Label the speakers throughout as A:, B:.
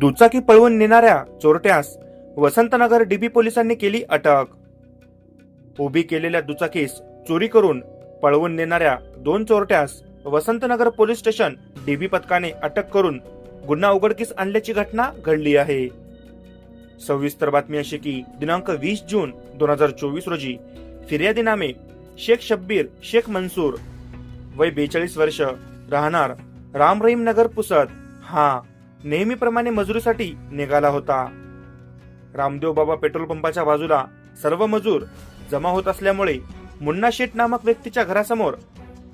A: दुचाकी पळवून नेणाऱ्या चोरट्यास वसंतनगर डीबी पोलिसांनी केली अटक. उभी केलेल्या दुचाकीस चोरी करून पळवून नेणाऱ्या दोन चोरट्यास वसंतनगर पोलीस स्टेशन डीबी पथकाने अटक करून गुन्हा उघडकीस आणल्याची घटना घडली आहे. सविस्तर बातमी अशी की दिनांक वीस जून दोन हजार चोवीस रोजी फिर्यादी नामे शेख शब्बीर शेख मंसूर वय बेचाळीस वर्ष राहणार राम रहीम नगर पुसद हा. नेहमीप्रमाणे मजुरीसाठी निघाला होता. रामदेव बाबा पेट्रोल पंपाच्या बाजूला सर्व मजूर जमा होत असल्यामुळे मुन्ना शेठ नामक व्यक्तीच्या घरासमोर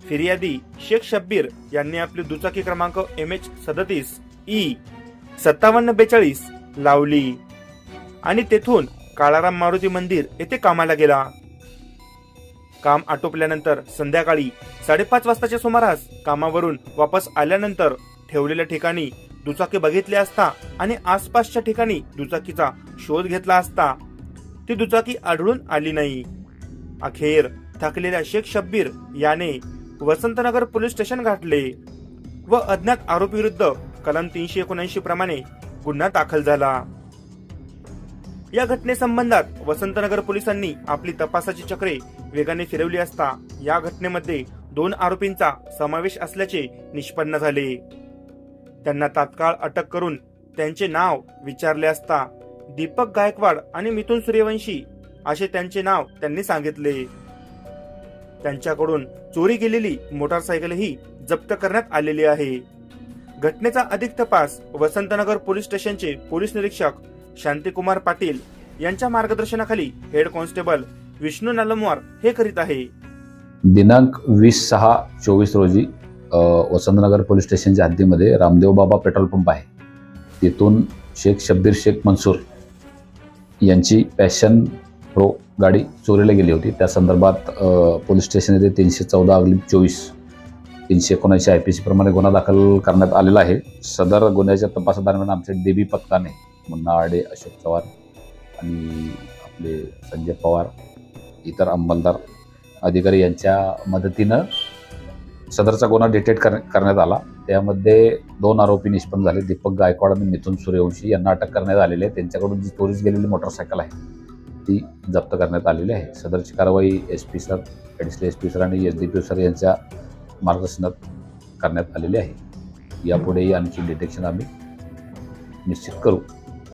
A: फिर्यादी शेख शब्बीर यांनी आपली दुचाकी क्रमांक एम एच सदतीस ई सत्तावन्न बेचाळीस लावली आणि तेथून काळाराम मारुती मंदिर येथे कामाला गेला. काम आटोपल्यानंतर संध्याकाळी साडेपाच वाजताच्या सुमारास कामावरून वापस आल्यानंतर ठेवलेल्या ठिकाणी दुचाकी बघितली असता आणि आसपासच्या ठिकाणी दुचाकीचा शोध घेतला असता ती दुचाकी आढळून आली नाही. अखेर थकलेल्या शेख शब्बीर याने वसंतनगर पोलीस स्टेशन गाठले व अज्ञात आरोपी विरुद्ध कलम तीनशे एकोणऐंशी प्रमाणे गुन्हा दाखल झाला. या घटनेसंबंधात वसंतनगर पोलिसांनी आपली तपासाची चक्रे वेगाने फिरवली असता या घटनेमध्ये दोन आरोपींचा समावेश असल्याचे निष्पन्न झाले. त्यांना तात्काळ अटक करून त्यांचे नाव विचारले असता दीपक गायकवाड आणि मिथुन सूर्यवंशी असे त्यांचे नाव त्यांनी सांगितले. त्यांच्याकडून चोरी गेलेली मोटारसायकलही जप्त करण्यात आलेली आहे. घटनेचा अधिक तपास वसंतनगर पोलीस स्टेशनचे पोलीस निरीक्षक शांतिकुमार पाटील यांच्या मार्गदर्शनाखाली हेड कॉन्स्टेबल विष्णू नालमवार हे करीत आहे.
B: दिनांक वीस सहा चोवीस रोजी वसंतनगर पोलीस स्टेशनच्या हद्दीमध्ये रामदेव बाबा पेट्रोल पंप आहे. तिथून शेख शब्बीर शेख मनसूर यांची पॅशन प्रो गाडी चोरीला गेली होती. त्या संदर्भात पोलीस स्टेशन येथे तीनशे चौदा अगली चोवीस तीनशे एकोणऐंशी आय पी सीप्रमाणे गुन्हा दाखल करण्यात आलेला आहे. सदर गुन्ह्याच्या तपासादरम्यान आमच्या डीबी पथकाने मुन्ना आडे अशोक चव्हाण आणि आपले संजय पवार इतर अंमलदार अधिकारी यांच्या मदतीनं सदरचा गुन्हा डिटेक्ट कर करण्यात आला. त्यामध्ये दोन आरोपी निष्पन्न झाले. दीपक गायकवाड आणि मिथुन सूर्यवंशी यांना अटक करण्यात आलेली आहे. त्यांच्याकडून जी चोरीस गेलेली मोटरसायकल आहे ती जप्त करण्यात आलेली आहे. सदरची कारवाई S P sir additional S P sir आणि एस डी पी सर यांच्या मार्गदर्शनात करण्यात आलेली आहे. यापुढेही आणखी डिटेक्शन आम्ही निश्चित करू.